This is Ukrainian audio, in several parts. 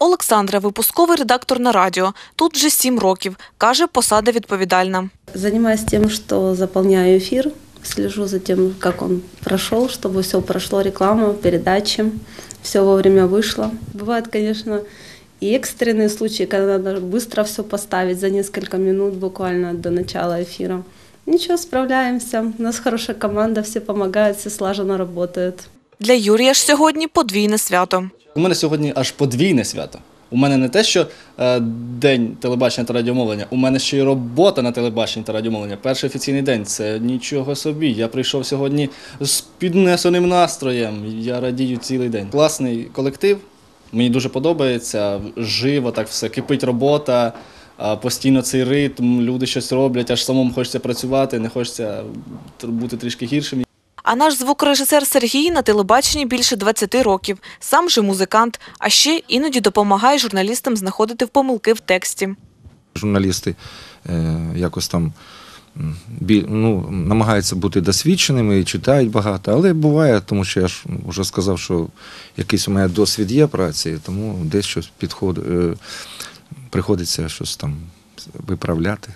Олександра, випусковий редактор на радіо. Тут вже сім років. Каже, посада відповідальна. Занимаюсь тем, что заполняю эфир, слежу за тем, как он прошел, чтобы все прошло, реклама, передачи, все вовремя вышло. Бывают, конечно, и экстренные случаи, когда надо быстро все поставить за несколько минут буквально до начала эфира. Ничего, справляемся. У нас хорошая команда, все помогают, все слаженно работают. Для Юрія ж сьогодні подвійне свято. У мене сьогодні аж подвійне свято. У мене не те, що е, день телебачення та радіомовлення, у мене ще й робота на телебаченні та радіомовлення. Перший офіційний день це нічого собі. Я прийшов сьогодні з піднесеним настроєм. Я радію цілий день. Класний колектив. Мені дуже подобається. Живо так все, кипить робота, постійно цей ритм, люди щось роблять, аж самому хочеться працювати, не хочеться бути трішки гіршим. А наш звукорежисер Сергій на телебаченні більше 20 років. Сам же музикант, а ще іноді допомагає журналістам знаходити помилки в тексті. журналісти е, якось там м, бі, ну, намагаються бути досвідченими і читають багато, але буває, тому що я ж вже сказав, що якийсь у мене досвід є праці, тому десь щось підход, е, приходиться щось там виправляти.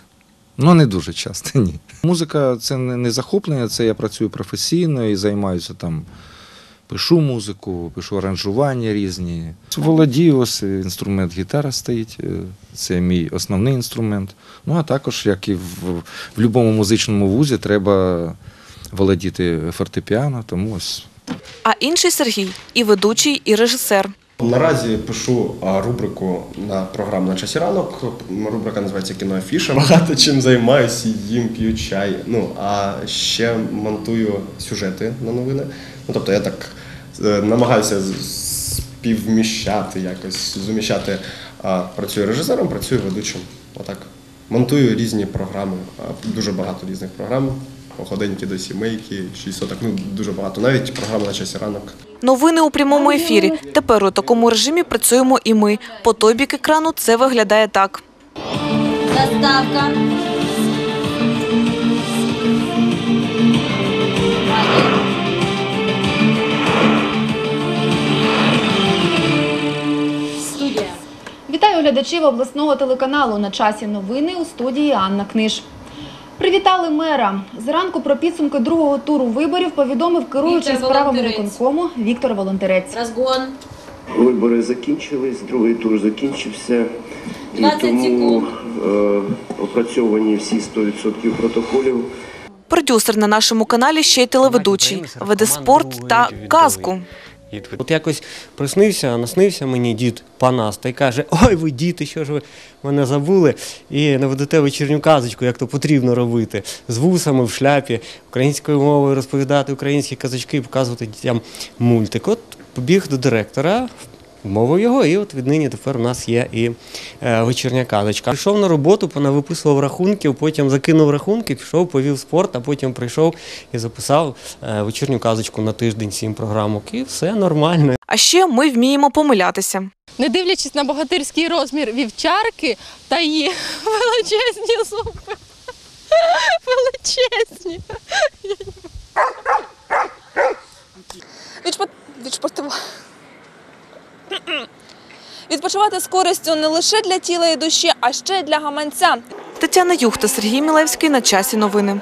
Ну, не дуже часто, ні. Музика це не захоплення, це я працюю професійно і займаюся там. Пишу музику, пишу аранжування різні. Володію, ось інструмент гітара стоїть, е, це мій основний інструмент. Ну а також, як і в, в будь-якому музичному вузі, треба володіти фортепіано, тому ось А інший Сергій і ведучий, і режисер. Наразі пишу рубрику на програму на часі ранок. Рубрика називається Кіно Афіша. Багато чим займаюся, їм п'ю чай. Ну а ще монтую сюжети на новини. Ну тобто я так е, намагаюся співміщати якось, зуміщати. Працюю режисером, працюю ведучим. Отак. Монтую різні програми, дуже багато різних програм. Походеньки до сімейки, шість соток, ну дуже багато. Навіть програма на часі ранок. Новини у прямому ефірі. Тепер у такому режимі працюємо і ми. По той бік екрану це виглядає так. Заставка. Вітаю глядачів обласного телеканалу на часі новини у студії Анна Книж. Привітали мера. Зранку про підсумки другого туру виборів повідомив керуючий справами виконкому Віктор Волонтерець. Розгон. Вибори закінчились, другий тур закінчився. І 20 тому е, опрацьовані всі 100% протоколів. Продюсер на нашому каналі ще й телеведучий, веде спорт та казку. От якось приснився, наснився мені дід Панас та й каже: Ой, ви діти, що ж ви мене забули? І наведете вечірню казочку, як то потрібно робити. З вусами в шляпі, українською мовою розповідати українські казочки, показувати дітям мультик. От побіг до директора. Вмовив його, і от віднині тепер у нас є і е, вечірня казочка. Прийшов на роботу, понавиписував рахунків, потім закинув рахунки, пішов, повів спорт, а потім прийшов і записав е, вечірню казочку на тиждень, сім програмок. І все нормально. А ще ми вміємо помилятися. не дивлячись на богатирський розмір вівчарки та її величезні зуби. Величезні. Відпочивати з користю не лише для тіла і душі, а ще й для гаманця. Тетяна Юхта, Сергій Мілевський на часі новини.